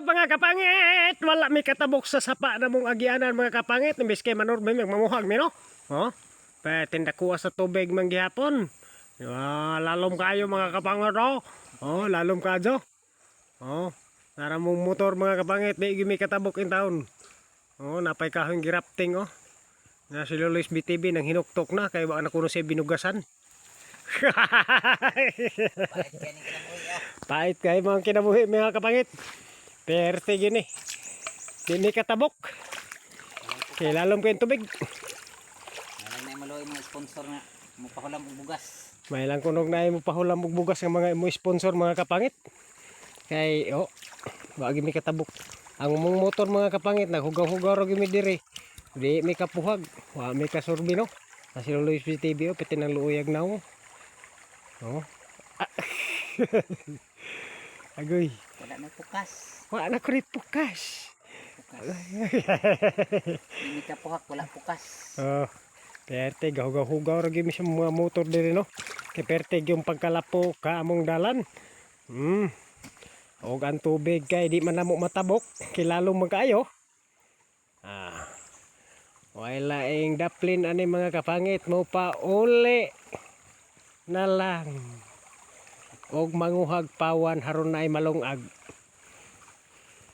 up mga kapangit? Wala may katabok sa sapa na mong agyanan mga kapangit. Imbes kay manor may mamuhag mi no? Oh? Patinda kuha sa tubig man gihapon. Ah, lalom kayo mga kapangit oh. Oh, lalom kayo. Oh, nara mong motor mga kapangit, di gimi katabok in taon. Oh, napay kahong girapting oh. Na si Lolis BTV nang hinuktok na kay baka na kuno siya binugasan. Bakit ganing ka lang uy ah. Pait kay mga kinabuhi mga kapangit. Perte gini. Dini katabok. Kay lalom kayong tubig. Nalang na maluoy mga sponsor na mupahulam og bugas. May lang kunog na mo pahulam og bugas ng mga mo sponsor mga kapangit. Kay oh, wagi mi katabok. Ang mong motor mga kapangit naghugaw-hugaw ra gimi diri. Di mi kapuhag, wa mi kasurbi no. Kasi Luis TV oh, pati nang luuyag na oh. Oh. Ah. Agoy, Wala na pukas. wa na rin pukas. Pukas. Hindi ka puhak, wala pukas. Oh, perte gahugaw-hugaw gyud sa mga motor diri no. Kay perte yung pagkalapo ka among dalan. Hmm. Og ang tubig kay di man namo matabok, kay lalong magkaayo. Ah. Wala ing daplin ani mga kapangit mo pa uli na lang. Og manguhag pawan haron na ay malungag.